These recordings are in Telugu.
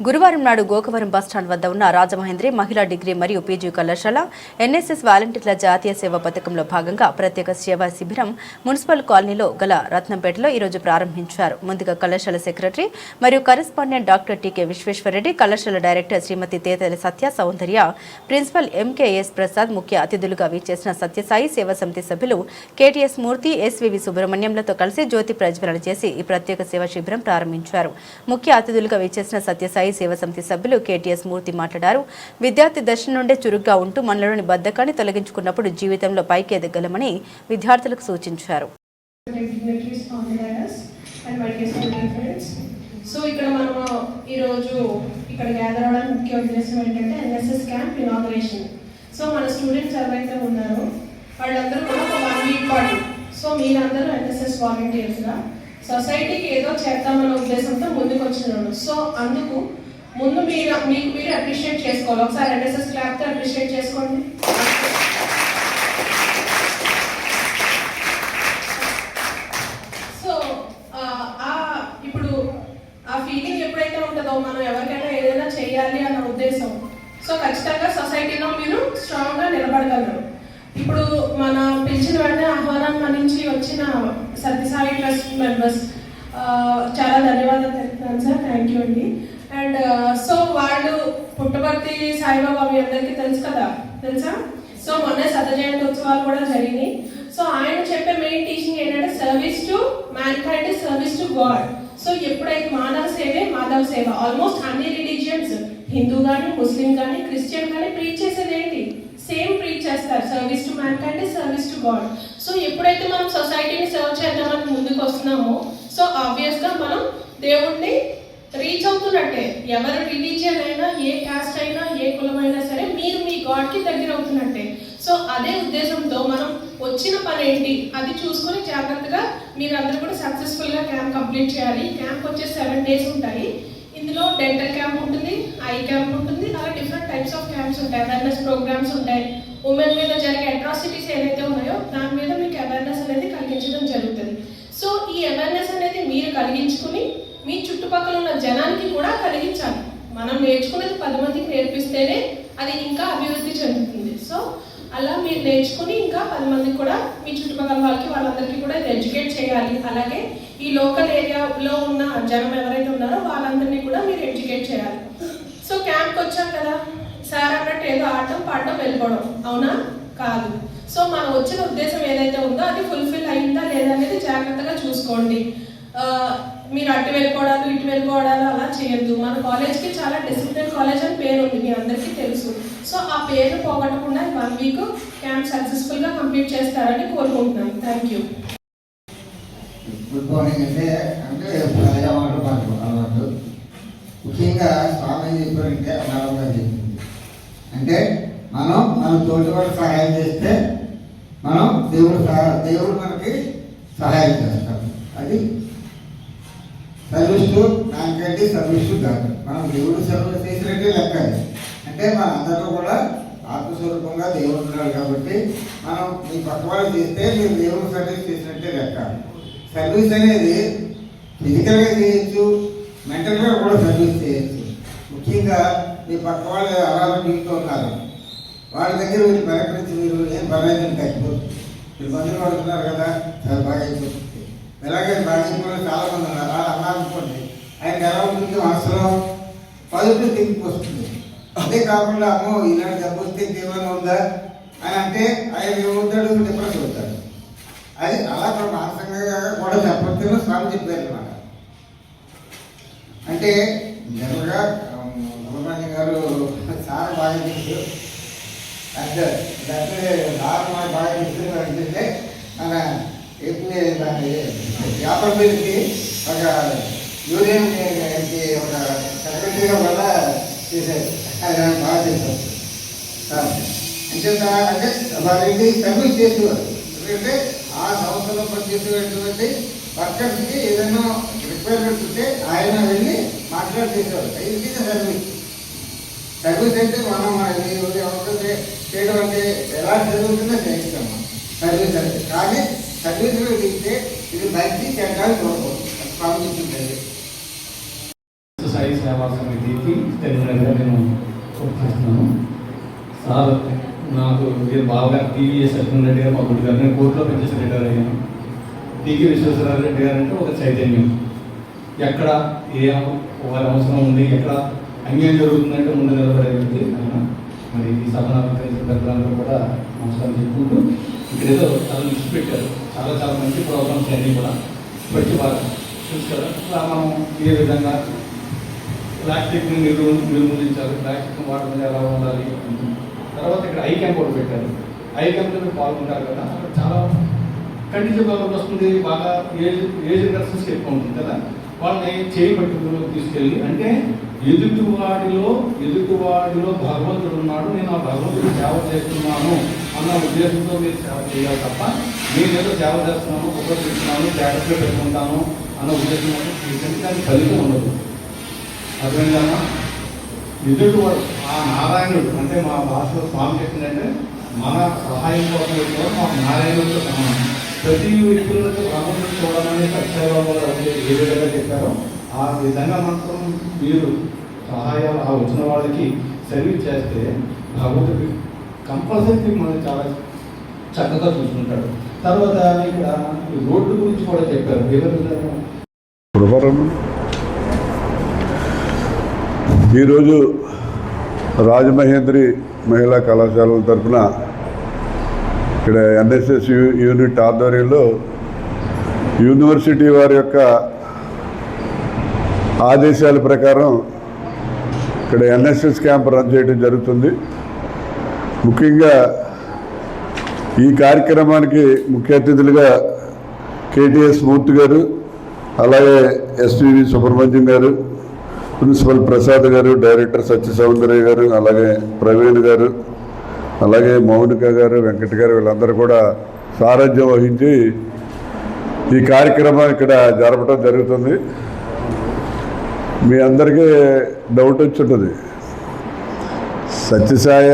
గురువారం నాడు గోకవరం బస్టాండ్ వద్ద ఉన్న రాజమహేంద్రి మహిళా డిగ్రీ మరియు పీజీ కళాశాల ఎన్ఎస్ఎస్ వాలంటీర్ల జాతీయ సేవా పథకంలో భాగంగా ప్రత్యేక సేవా శిబిరం మున్సిపల్ కాలనీలో గల రత్నంపేటలో ఈరోజు ప్రారంభించారు. ముందుగా కళాశాల సెక్రటరీ మరియు కరెస్పాండెంట్ డాక్టర్ టీకే విశ్వేశ్వరరెడ్డి కళాశాల director Shrimati Tetala Satya Soundarya principal MKS Prasad ముఖ్య అతిథులుగా వీచేసిన సత్యసాయి సేవా సమితి సభ్యులు కేటీఎస్ మూర్తి ఎస్వివి సుబ్రహ్మణ్యంలతో కలిసి జ్యోతి ప్రజ్వలన చేసి ఈ ప్రత్యేక సేవా శిబిరం ప్రారంభించారు. ముఖ్య అతిథులుగా వీచేసిన సత్యసాయి స్థాయి సేవా సమితి సభ్యులు కేటీఎస్ మూర్తి మాట్లాడారు. విద్యార్థి దశ నుండే చురుగ్గా ఉంటూ మనలోని బద్ధకాన్ని తొలగించుకున్నప్పుడు జీవితంలో పైకి ఎదగలమని విద్యార్థులకు సూచించారు. సో ఇక్కడ మనము ఈరోజు ఇక్కడ గ్యాదర్ అవడానికి ముఖ్య ఉద్దేశం ఏంటంటే ఎన్ఎస్ఎస్ క్యాంప్ ఇనాగరేషన్ సో మన స్టూడెంట్స్ ఎవరైతే ఉన్నారో వాళ్ళందరూ కూడా ఒక వన్ వీక్ పాటు సో మీరందరూ ఎన్ఎస్ఎస్ వాలంటీర్స్గా సొసైటీకి ఏదో చేద్దామన్న ఉద్దేశంతో ముందుకు వచ్చినాను సో అందుకు ముందు మీరు మీకు మీరు అప్రిషియేట్ చేసుకోవాలి. ఒకసారి ఎన్ఎస్ఎస్ క్లాప్తో అప్రిషియేట్ చేసుకోండి. సో ఆ ఇప్పుడు ఆ ఫీలింగ్ ఎప్పుడైతే ఉంటుందో మనం ఎవరికైనా ఏదైనా చేయాలి అన్న ఉద్దేశం. సో ఖచ్చితంగా సొసైటీలో మీరు స్ట్రాంగ్గా నిలబడగలరు. ఇప్పుడు మన పిలిచిన వెంటనే ఆహ్వానం నుంచి వచ్చిన సత్యసాయి ట్రస్ట్ మెంబర్స్ చాలా ధన్యవాదాలు తెలుపుతున్నాను సార్. థ్యాంక్ యూ అండి. అండ్ సో వాళ్ళు పుట్టపర్తి సాయిబాబా మీ అందరికీ తెలుసు కదా? తెలుసా? సో మొన్న శత జయంతి ఉత్సవాలు కూడా జరిగినాయి. సో ఆయన చెప్పే మెయిన్ టీచింగ్ ఏంటంటే service to mankind service to God so ఎప్పుడైతే మానవ సేవే మాధవ సేవ? ఆల్మోస్ట్ అన్ని రిలీజియన్స్ హిందూ కానీ ముస్లిం కానీ క్రిస్టియన్ కానీ ప్రీచ్ చేసేది ఏంటి? సేమ్ ప్రీచ్ చేస్తారు సర్వీస్ టు మ్యాన్ కంటే సర్వీస్ టు గాడ్ సో ఎప్పుడైతే మనం సొసైటీని సర్వ్ చేద్దామని ముందుకు వస్తున్నామో సో ఆబ్వియస్గా మనం దేవుణ్ణి రీచ్ అవుతున్నట్టే. ఎవరు రిలీజియన్ అయినా ఏ కాస్ట్ అయినా ఏ కులమైనా సరే మీరు మీ గాడ్కి దగ్గర అవుతున్నట్టే. సో అదే ఉద్దేశంతో మనం వచ్చిన పని ఏంటి అది చూసుకొని జాగ్రత్తగా మీరందరూ కూడా సక్సెస్ఫుల్గా క్యాంప్ కంప్లీట్ చేయాలి. క్యాంప్ వచ్చే సెవెన్ డేస్ ఉంటాయి. ఇందులో డెంటల్ క్యాంప్ ఉంటుంది ఐ క్యాంప్ ఉంటుంది అలా డిఫరెంట్ టైప్స్ ఆఫ్ క్యాంప్స్ ఉంటాయి. అవేర్నెస్ ప్రోగ్రామ్స్ ఉంటాయి. ఉమెన్ మీద జరిగే అట్రాసిటీస్ ఏదైతే ఉన్నాయో దాని మీద మీకు అవేర్నెస్ అనేది కలిగించడం జరుగుతుంది. సో ఈ అవేర్నెస్ అనేది మీరు కలిగించుకుని మీ చుట్టుపక్కల ఉన్న జనానికి కూడా కలిగించాలి. మనం నేర్చుకునేది పది మందికి నేర్పిస్తేనే అది ఇంకా అభివృద్ధి చెందుతుంది. సో అలా మీరు నేర్చుకుని ఇంకా పది మందికి కూడా మీ చుట్టుపక్కల వాళ్ళకి వాళ్ళందరికీ కూడా ఇది ఎడ్యుకేట్ చేయాలి. అలాగే ఈ లోకల్ ఏరియాలో ఉన్న జనం ఎవరైతే ఉన్నారో వాళ్ళందరినీ కూడా మీరు ఎడ్యుకేట్ చేయాలి. సో క్యాంప్కి వచ్చాం కదా. సార్ అన్నట్టు ఏదో ఆడటం పాడటం వెళ్ళిపోవడం. అవునా? కాదు. సో మనం వచ్చిన ఉద్దేశం ఏదైతే ఉందో అది ఫుల్ఫిల్ అయిందా లేదా అనేది జాగ్రత్తగా చూసుకోండి. మీరు అటు వెళ్ళిపోవడాలు ఇటు వెళ్ళిపోవడాలు అలా చేయొద్దు. మన కాలేజ్కి చాలా డిసిప్లిన్ కాలేజ్ అని పేరు ఉంది మీ అందరికీ తెలుసు. సో ఆ పేరు పోగొట్టకుండా వన్ వీక్ క్యాంప్ సక్సెస్ఫుల్గా కంప్లీట్ చేస్తారని కోరుకుంటున్నాను థ్యాంక్ యూ గుడ్ మార్నింగ్ అంటే అంటే ప్రజా మాట మాకు అలవాటు. ముఖ్యంగా స్వామి చెప్పారంటే అనారోగ్యం చెప్పింది. అంటే మనం మన తోటి వాడు సహాయం చేస్తే మనం దేవుడు దేవుడు మనకి సహాయం చేస్తాడు. అది సర్వీస్ టు దానికంటే సర్వీస్ టు కాదు మనం దేవుడు సర్వీస్ చేసినట్టే లెక్క అంటే మన అందరూ కూడా ఆత్మస్వరూపంగా దేవుడు ఉన్నాడు కాబట్టి మనం మీ పక్క వాళ్ళు చేస్తే మీరు దేవుడు సర్వీస్ చేసినట్టే లెక్క. సర్వీస్ అనేది ఫిజికల్గా చేయొచ్చు మెంటల్గా కూడా సర్వీస్ చేయొచ్చు. ముఖ్యంగా మీ పక్క వాళ్ళు అనాథ జీవితం ఉన్నారు. వాళ్ళ దగ్గర మీరు పలకరించి మీరు ఏం పర్లేదు తగ్గిపోతుంది మీరు మందులు పడుతున్నారు కదా చాలా బాగా అయిపోతుంది. ఇలాగే బాగా చాలా మంది ఉన్నారు. అలా అనుకోండి ఆయన ఎలా ఉంటుంది మనసులో పాజిటివ్ థింకింగ్ వస్తుంది అదే కాకుండా అమ్మో ఇలాంటి జబ్బు వస్తే తీవ్రంగా ఉందా? అని అంటే ఆయన ఏమవుతాడు? డిప్రెస్ అవుతాడు. అది అలా కూడా మానసికంగా కూడా చెప్పొచ్చు స్వామి చెప్పారు అనమాట అంటే జనరల్గా సుబ్రహ్మణ్యం గారు చాలా బాగా చేశారు అంటే అంటే నాకు మాకు బాగా తెలుసు అంటే మన ఏపీ దాని వ్యాపార పేరుకి ఒక యూనియన్ ఒక సెక్రటరీగా వల్ల చేశారు. అది నాకు బాగా చేశారు అంటే అంటే వారికి సర్వీస్ చేసేవారు. ఎందుకంటే ఆ సంస్థలో పనిచేసేటువంటి వర్కర్స్కి ఏదైనా రిక్వైర్మెంట్స్ ఉంటే ఆయన వెళ్ళి మాట్లాడి చేసేవారు ఇది సర్వీస్ సర్వీస్ అంటే మనం ఎవరికైతే చేయడం అంటే ఎలా జరుగుతుందో చేయిస్తాం సర్వీస్ అంటే కానీ సర్వీస్లో ఇస్తే ఇది మంచి చెడ్డాలు చూడకూడదు అది సాయి సాయి సేవా సమితికి తెలియనగా నేను చేస్తున్నాను సార్ నాకు మీరు బాగా టీవీఎస్ సత్యనారాయణ రెడ్డి గారు మా గుడి గారు నేను కోర్టులో పనిచేసి రిటైర్ అయ్యాను. టీవీ విశ్వేశ్వరరావు రెడ్డి గారు అంటే ఒక చైతన్యం. ఎక్కడ ఏ వారి అవసరం ఉంది ఎక్కడ అన్యాయం జరుగుతుందంటే ముందు నిలబడే వ్యక్తి ఆయన. మరి ఈ సభను పెద్దలందరూ కూడా నమస్కారం చెప్పుకుంటూ ఇక్కడేదో చాలా లిస్ట్ పెట్టారు చాలా చాలా మంచి ప్రోగ్రామ్స్ అన్నీ కూడా వచ్చి వారు చూస్తారు. మనం ఏ విధంగా ప్లాస్టిక్ని నిర్మూలించాలి ప్లాస్టిక్ వాడడం ఎలా ఉండాలి? తర్వాత ఇక్కడ ఐ క్యాంప్ కూడా పెట్టారు. ఐ క్యాంప్లో మీరు పాల్గొంటారు కదా అక్కడ చాలా కండిషన్ బాగా వస్తుంది బాగా ఏజ్ ఏజ్ పర్సన్స్ ఎక్కువ ఉంటుంది కదా. వాళ్ళని చేయి పట్టుకుని తీసుకెళ్ళి అంటే ఎదుటివాడిలో ఎదుటివాడిలో భగవంతుడు ఉన్నాడు నేను ఆ భగవంతుడు సేవ చేస్తున్నాను అన్న ఉద్దేశంతో మీరు సేవ చేయాలి తప్ప నేనేదో సేవ చేస్తున్నాను ఉపయోగిస్తున్నాను జాగ్రత్తగా పెట్టుకుంటాను అన్న ఉద్దేశం చేసేది దానికి ఫలితం ఉండదు. అర్థమైందమ్మా ఎదుటి వాడు ఆ నారాయణుడు అంటే మా భాషలో స్వామి చెప్పిందంటే మన సహాయం కోసం కూడా మాకు నారాయణుడితో సమానం ప్రతి వ్యక్తులకు భగవంతుడు చూడాలని సత్యబాబు గారు ఏ విధంగా చెప్పారో ఆ విధంగా మాత్రం మీరు సహాయాలు ఆ వచ్చిన వాళ్ళకి సర్వీస్ చేస్తే భగవంతుడు కంపల్సరీ మనం చాలా చక్కగా చూసుకుంటాడు. తర్వాత ఇక్కడ రోడ్డు గురించి కూడా చెప్పారు. ఏ ఈరోజు రాజమహేంద్రి మహిళా కళాశాలల తరఫున ఇక్కడ ఎన్ఎస్ఎస్ యూ యూనిట్ ఆధ్వర్యంలో యూనివర్సిటీ వారి యొక్క ఆదేశాల ప్రకారం ఇక్కడ ఎన్ఎస్ఎస్ క్యాంప్ రన్ చేయడం జరుగుతుంది. ముఖ్యంగా ఈ కార్యక్రమానికి ముఖ్య అతిథులుగా కేటీఎస్ మూర్తి గారు అలాగే ఎస్వివి సుబ్రహ్మణ్యం గారు ప్రిన్సిపల్ ప్రసాద్ గారు డైరెక్టర్ సత్య సౌందర్య గారు అలాగే ప్రవీణ్ గారు అలాగే మౌనిక గారు వెంకట గారు వీళ్ళందరూ కూడా సారథ్యం వహించి ఈ కార్యక్రమం ఇక్కడ జరపడం జరుగుతుంది. మీ అందరికీ డౌట్ వచ్చి ఉంటుంది సత్యసాయ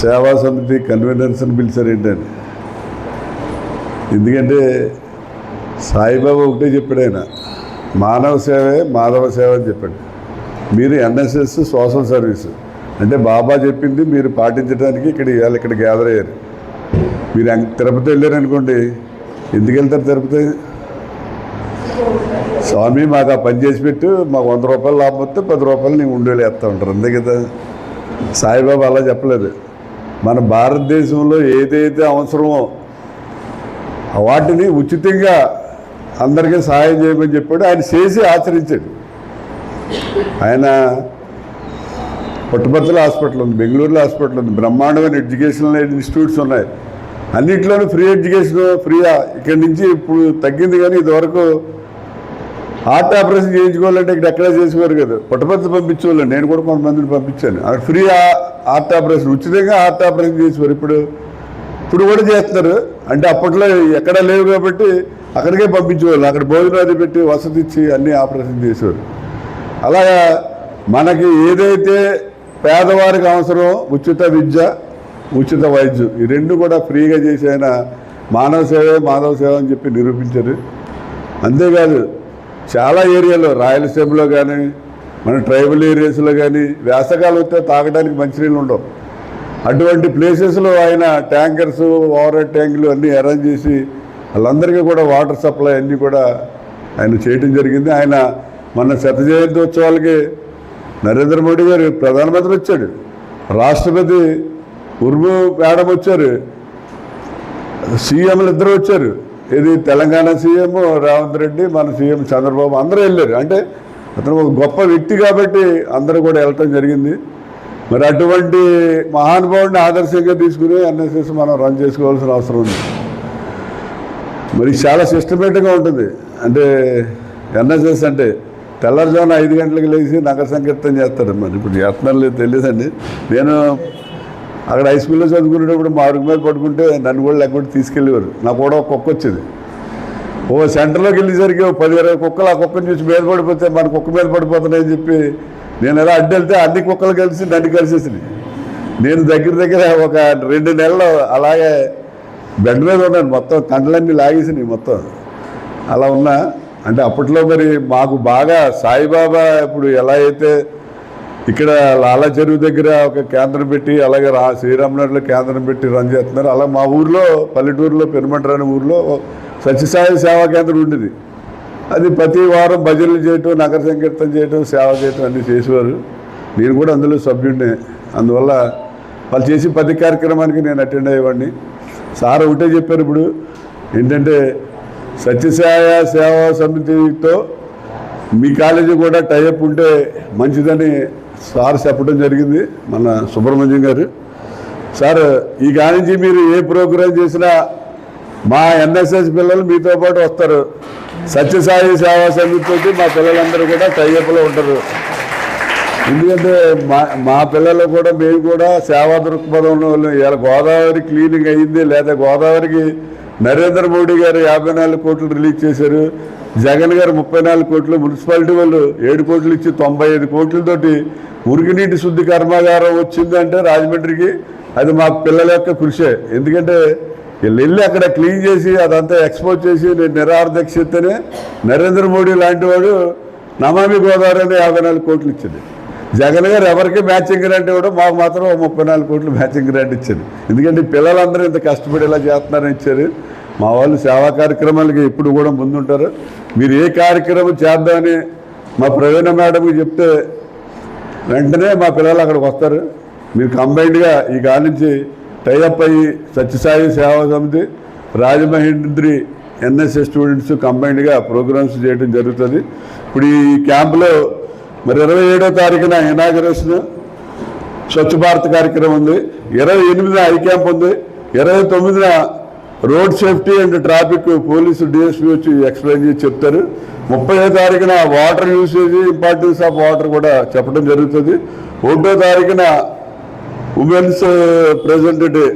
సేవా సమితి కన్వీనర్స్ని పిలిచారు ఏంటని. ఎందుకంటే సాయిబాబా ఒకటే చెప్పాడు ఆయన. మానవ సేవే మాధవ సేవ అని చెప్పాడు. మీరు ఎన్ఎస్ఎస్ సోషల్ సర్వీస్. అంటే బాబా చెప్పింది మీరు పాటించడానికి ఇక్కడ ఇవాళ ఇక్కడ గ్యాదర్ అయ్యారు. మీరు తిరుపతి వెళ్ళారు అనుకోండి. ఎందుకు వెళ్తారు తిరుపతి? స్వామి మాకు ఆ పని చేసి పెట్టు. మాకు వంద రూపాయలు లాభం వస్తే పది రూపాయలు నేను ఉండేలా వేస్తూ ఉంటారు. అంతే కదా? సాయిబాబా అలా చెప్పలేదు. మన భారతదేశంలో ఏదైతే అవసరమో వాటిని ఉచితంగా అందరికీ సహాయం చేయమని చెప్పాడు. ఆయన చేసి ఆచరించాడు. ఆయన పుట్టపర్తిలో హాస్పిటల్ ఉంది బెంగళూరులో హాస్పిటల్ ఉంది బ్రహ్మాండమైన ఎడ్యుకేషనల్ ఇన్స్టిట్యూట్స్ ఉన్నాయి. అన్నింటిలోనూ ఫ్రీ ఎడ్యుకేషన్ ఫ్రీయా ఇక్కడి నుంచి ఇప్పుడు తగ్గింది కానీ ఇదివరకు హార్ట్ ఆపరేషన్ చేయించుకోవాలంటే ఇక్కడ ఎక్కడా చేసుకోరు కదా. పుట్టపర్తి పంపించేవాళ్ళు నేను కూడా కొంతమందిని పంపించాను. అక్కడ ఫ్రీ హార్ట్ ఆపరేషన్ ఉచితంగా హార్ట్ ఆపరేషన్ చేసేవారు. ఇప్పుడు ఇప్పుడు కూడా చేస్తున్నారు. అంటే అప్పట్లో ఎక్కడ లేవు కాబట్టి అక్కడికే పంపించేవాళ్ళు. అక్కడ భోజనాలు పెట్టి వసతి ఇచ్చి అన్నీ ఆపరేషన్ చేసేవారు అలాగా మనకి ఏదైతే పేదవారికి అవసరం ఉచిత విద్య ఉచిత వైద్యం ఈ రెండు కూడా ఫ్రీగా చేసి ఆయన మానవ సేవే మానవ సేవ అని చెప్పి నిరూపించారు. అంతేకాదు చాలా ఏరియాలో రాయలసీమలో కానీ మన ట్రైబల్ ఏరియాస్లో కానీ వేసకాలు వస్తే తాగడానికి మంచినీళ్ళు ఉండవు. అటువంటి ప్లేసెస్లో ఆయన ట్యాంకర్స్ ఓవర్ ట్యాంకులు అన్నీ అరేంజ్ చేసి వాళ్ళందరికీ కూడా వాటర్ సప్లై అన్నీ కూడా ఆయన చేయటం జరిగింది. ఆయన మన శత జయంతి ఉత్సవాలకి నరేంద్ర మోడీ గారు ప్రధానమంత్రి వచ్చాడు. రాష్ట్రపతి ఉర్ము మేడం వచ్చారు. సీఎంలు ఇద్దరు వచ్చారు. ఇది తెలంగాణ సీఎం రేవంత్ రెడ్డి మన సీఎం చంద్రబాబు అందరూ వెళ్ళారు. అంటే అతను ఒక గొప్ప వ్యక్తి కాబట్టి అందరూ కూడా వెళ్ళటం జరిగింది. మరి అటువంటి మహానుభావుడిని ఆదర్శంగా తీసుకుని ఎన్ఎస్ఎస్ మనం రన్ చేసుకోవాల్సిన అవసరం ఉంది. మరి చాలా సిస్టమేటిక్గా ఉంటుంది. అంటే ఎన్ఎస్ఎస్ అంటే తెల్లవారుజామున ఐదు గంటలకు లేచి నగర సంకీర్తన చేస్తాడు మరి ఇప్పుడు చేస్తున్నారు లేదు తెలియదండి. నేను అక్కడ హై స్కూల్లో చదువుకునేటప్పుడు మా అడుగు మీద పడుకుంటే నన్ను కూడా లేకపోతే తీసుకెళ్ళేవారు. నాకు కూడా ఒక కుక్క వచ్చేది. ఓ సెంటర్లోకి వెళ్ళేసరికి ఓ పది ఇరవై కుక్కలు ఆ కుక్కని చూసి మీద పడిపోతే మన కుక్క మీద పడిపోతున్నాయని చెప్పి నేను ఎలా అడ్డు వెళ్తే అన్ని కుక్కలు కలిసి నన్ను కలిసేసినాయి. నేను దగ్గర దగ్గర ఒక రెండు నెలలు అలాగే బెడ్ మీద ఉన్నాను మొత్తం కండ్లన్నీ లాగేసినాయి మొత్తం. అలా ఉన్నా అంటే అప్పట్లో మరి మాకు బాగా సాయిబాబా ఇప్పుడు ఎలా అయితే ఇక్కడ లాలా చెరువు దగ్గర ఒక కేంద్రం పెట్టి అలాగే రా శ్రీరామనగర్లో కేంద్రం పెట్టి రన్ చేస్తున్నారు. అలా మా ఊర్లో పల్లెటూరులో పెనుమంటర అనే ఊర్లో సత్యసాయి సేవా కేంద్రం ఉండేది. అది ప్రతి వారం భజనలు చేయటం నగర సంకీర్తన చేయటం సేవ చేయటం అన్నీ చేసేవారు. నేను కూడా అందులో సభ్యుడినే. అందువల్ల వాళ్ళు చేసి ప్రతి కార్యక్రమానికి నేను అటెండ్ అయ్యేవాడిని. సార్ ఒకటే చెప్పారు ఇప్పుడు ఏంటంటే సత్యసాయ సేవా సమితితో మీ కాలేజీ కూడా టైఅప్ ఉంటే మంచిదని సార్ చెప్పడం జరిగింది మన సుబ్రహ్మణ్యం గారు. సార్ ఈ కానించి మీరు ఏ ప్రోగ్రాం చేసినా మా ఎన్ఎస్ఎస్ పిల్లలు మీతో పాటు వస్తారు. సత్యసాయి సేవా సమితితో మా పిల్లలందరూ కూడా టైఅప్లో ఉంటారు. ఎందుకంటే మా మా పిల్లలు కూడా మేము కూడా సేవా దృక్పథంలో ఇవాళ గోదావరి క్లీనింగ్ అయింది లేదా గోదావరికి నరేంద్ర మోడీ గారు యాభై నాలుగు కోట్లు రిలీజ్ చేశారు. జగన్ గారు ముప్పై నాలుగు కోట్లు మున్సిపాలిటీ వాళ్ళు ఏడు కోట్లు ఇచ్చి తొంభై ఐదు కోట్లతోటి మురుగునీటి శుద్ధి కర్మాగారం వచ్చిందంటే రాజమండ్రికి అది మా పిల్లల యొక్క కృషే. ఎందుకంటే వెళ్ళి అక్కడ క్లీన్ చేసి అదంతా ఎక్స్పోజ్ చేసి నేను నిరార్థక్షితనే నరేంద్ర మోడీ లాంటి వాడు నమామి గోదావరి అనే యాభై నాలుగు కోట్లు ఇచ్చింది. జగన్ గారు ఎవరికి మ్యాచింగ్ గ్రాంట్ ఇవ్వడం మాకు మాత్రం ముప్పై నాలుగు కోట్లు మ్యాచింగ్ గ్రాంట్ ఇచ్చారు. ఎందుకంటే పిల్లలందరూ ఇంత కష్టపడి ఇలా చేస్తున్నారని ఇచ్చారు. మా వాళ్ళు సేవా కార్యక్రమాలకి ఎప్పుడు కూడా ముందుంటారు. మీరు ఏ కార్యక్రమం చేద్దామని మా ప్రవీణ మేడంకి చెప్తే వెంటనే మా పిల్లలు అక్కడికి వస్తారు. మీరు కంబైన్డ్గా ఈ కాడి నుంచి టైఅప్ అయ్యి సత్యసాయి సేవా సమితి రాజమహేంద్రి ఎన్ఎస్ఎస్ స్టూడెంట్స్ కంబైన్డ్గా ప్రోగ్రామ్స్ చేయడం జరుగుతుంది. ఇప్పుడు ఈ క్యాంపులో మరి ఇరవై ఏడో తారీఖున ఇనాగరేషన్ స్వచ్ఛ భారత్ కార్యక్రమం ఉంది. ఇరవై ఎనిమిదిన ఐ క్యాంప్ ఉంది. ఇరవై తొమ్మిదిన road safety and traffic police DSP వచ్చి ఎక్స్ప్లెయిన్ చేసి చెప్తారు. ముప్పై తారీఖున water usage importance of water కూడా చెప్పడం జరుగుతుంది. ఒకటో తారీఖున women's present day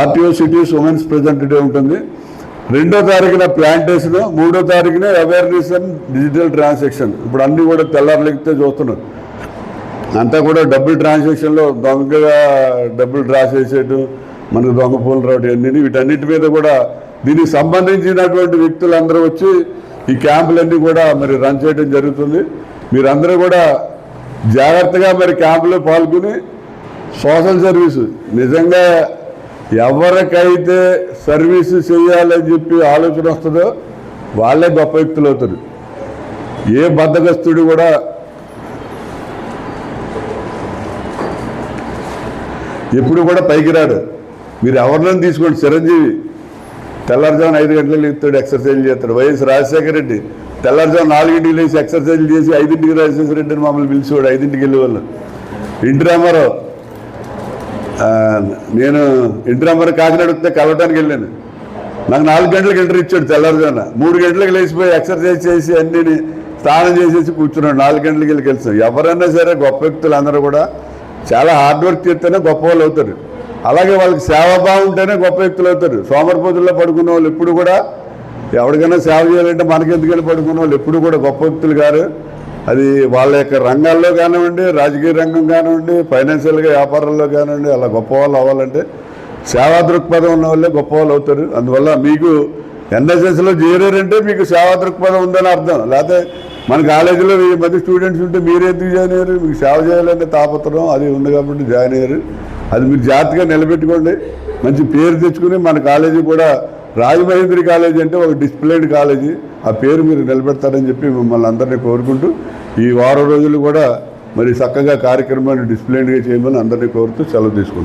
atrocities women's present day ఉంటుంది. రెండో తారీఖున ప్లాంటేషన్ మూడో తారీఖున అవేర్నెస్ అండ్ డిజిటల్ ట్రాన్సాక్షన్ ఇప్పుడు అన్నీ కూడా తెల్లారులెక్కితే చూస్తున్నారు. అంతా కూడా డబ్బులు ట్రాన్సాక్షన్లో దొంగగా డబ్బులు డ్రా చేసేయటం మనకు దొంగ పూలు రావడం ఇవన్నీ వీటన్నిటి మీద కూడా దీనికి సంబంధించినటువంటి వ్యక్తులందరూ వచ్చి ఈ క్యాంపులన్నీ కూడా మరి రన్ చేయడం జరుగుతుంది. మీరందరూ కూడా జాగ్రత్తగా మరి క్యాంపులో పాల్గొని సోషల్ సర్వీస్ నిజంగా ఎవరికైతే సర్వీస్ చేయాలని చెప్పి ఆలోచన వస్తుందో వాళ్ళే గొప్ప వ్యక్తులు అవుతారు. ఏ బద్దగస్తుడు కూడా ఎప్పుడు కూడా పైకి రాడు. మీరు ఎవరినైనా తీసుకోండి. చిరంజీవి తెల్లారుజామున ఐదు గంటలకు లేస్తాడు ఎక్సర్సైజ్ చేస్తాడు. వైఎస్ రాజశేఖర రెడ్డి తెల్లారుజాము నాలుగింటికి లేచి ఎక్సర్సైజ్ చేసి ఐదింటికి రాజశేఖర రెడ్డిని మమ్మల్ని పిలిచేవాడు ఐదింటికి వెళ్ళేవాళ్ళు. ఇంటి రామారావు నేను ఇంటి రామారావు కాకినాడ వస్తే కలవటానికి వెళ్ళాను. నాకు నాలుగు గంటలకు ఇంటర్ ఇచ్చాడు తెల్లారుజామున. మూడు గంటలకు లేచిపోయి ఎక్సర్సైజ్ చేసి అన్ని స్నానం చేసేసి కూర్చున్నాడు. నాలుగు గంటలకు వెళ్ళి కలిసాం. ఎవరైనా సరే గొప్ప వ్యక్తులు అందరూ కూడా చాలా హార్డ్ వర్క్ చేస్తేనే గొప్ప వాళ్ళు అవుతారు. అలాగే వాళ్ళకి సేవాభావం ఉంటేనే గొప్ప వ్యక్తులు అవుతారు. సోమరపోతుల్లో పడుకున్న వాళ్ళు ఎప్పుడు కూడా ఎవరికైనా సేవ చేయాలంటే మనకెందుకని పడుకున్న వాళ్ళు ఎప్పుడు కూడా గొప్ప వ్యక్తులు గారు అది వాళ్ళ యొక్క రంగాల్లో కానివ్వండి రాజకీయ రంగం కానివ్వండి ఫైనాన్షియల్గా వ్యాపారాల్లో కానివ్వండి అలా గొప్పవాళ్ళు అవ్వాలంటే సేవా దృక్పథం ఉన్న వాళ్ళే గొప్పవాళ్ళు అవుతారు. అందువల్ల మీకు ఎన్ఎస్ఎస్లో చేరారంటే మీకు సేవా దృక్పథం ఉందని అర్థం. లేకపోతే మన కాలేజీలో వెయ్యి మంది స్టూడెంట్స్ ఉంటే మీరు ఎందుకు జాయిన్ అయ్యారు? మీకు సేవ చేయాలంటే తాపత్రం అది ఉంది కాబట్టి జాయిన్ అయ్యారు. అది మీరు జాగ్రత్తగా నిలబెట్టుకోండి. మంచి పేరు తెచ్చుకుని మన కాలేజీ కూడా రాజమహేంద్రి కాలేజీ అంటే ఒక డిస్ప్లేడ్ కాలేజీ. ఆ పేరు మీరు నిలబెడతారని చెప్పి మిమ్మల్ని అందరినీ కోరుకుంటూ ఈ వారం రోజులు కూడా మరి చక్కగా కార్యక్రమాన్ని డిస్ప్లేడ్గా చేయమని అందరినీ కోరుతూ సెలవు తీసుకుంటాం